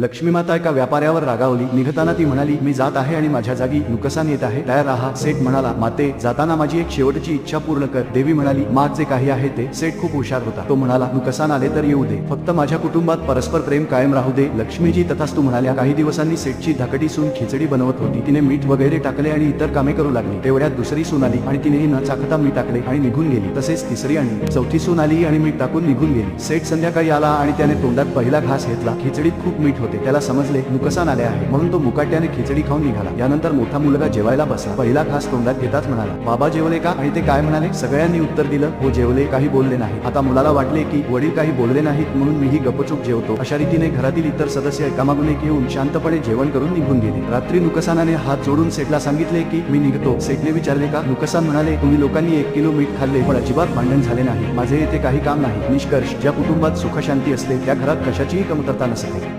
लक्ष्मीमाता एका व्यापाऱ्यावर रागावली. निघताना ती म्हणाली मी जात आहे आणि माझ्या जागी नुकसान येत आहे. तयार राहा. सेठ म्हणाला माते जाताना माझी एक शेवटची इच्छा पूर्ण कर. देवी म्हणाली माग जे काही आहे ते. सेठ खूप हुशार होता. तो म्हणाला नुकसान आले तर येऊ दे. फक्त माझ्या कुटुंबात परस्पर प्रेम कायम राहू दे. लक्ष्मीजी तथास्तू म्हणाल्या काही दिवसांनी सेठची धाकटी सून खिचडी बनवत होती. तिने मीठ वगैरे टाकले आणि इतर कामे करू लागली. तेवढ्यात दुसरी सून आली आणि तिनेही न चाकता मीठ टाकले आणि निघून गेली. तसेच तिसरी आणि चौथी सून आली आणि मीठ टाकून निघून गेली. सेठ संध्याकाळी आला आणि त्याने तोंडात पहिला घास घेतला. खिचडीत खूप मीठ होते. त्याला समजले नुकसान आले आहे. म्हणून तो मुकाट्याने खिचडी खाऊन निघाला. यानंतर मोठा मुलगा जेवायला बसला. पहिला खास तोंडात घेताच म्हणाला बाबा जेवले का? आणि ते काय म्हणाले सगळ्यांनी उत्तर दिलं हो जेवले काही बोलले नाही आता मुलाला वाटले की वडील काही बोलले नाहीत म्हणून मीही गपचूप जेवतो. अशा रीतीने घरातील इतर सदस्य एकामागून एक येऊन शांतपणे जेवण करून निघून गेले. रात्री नुकसानाने हात जोडून सेटला सांगितले की मी निघतो. सेटने विचारले का नुकसान म्हणाले तुम्ही लोकांनी एक किलो मीठ खाल्ले पण अजिबात भांडण झाले नाही. माझे येथे काही काम नाही. निष्कर्ष. ज्या कुटुंबात सुखशांती असते त्या घरात कशाचीही कमतरता नसते.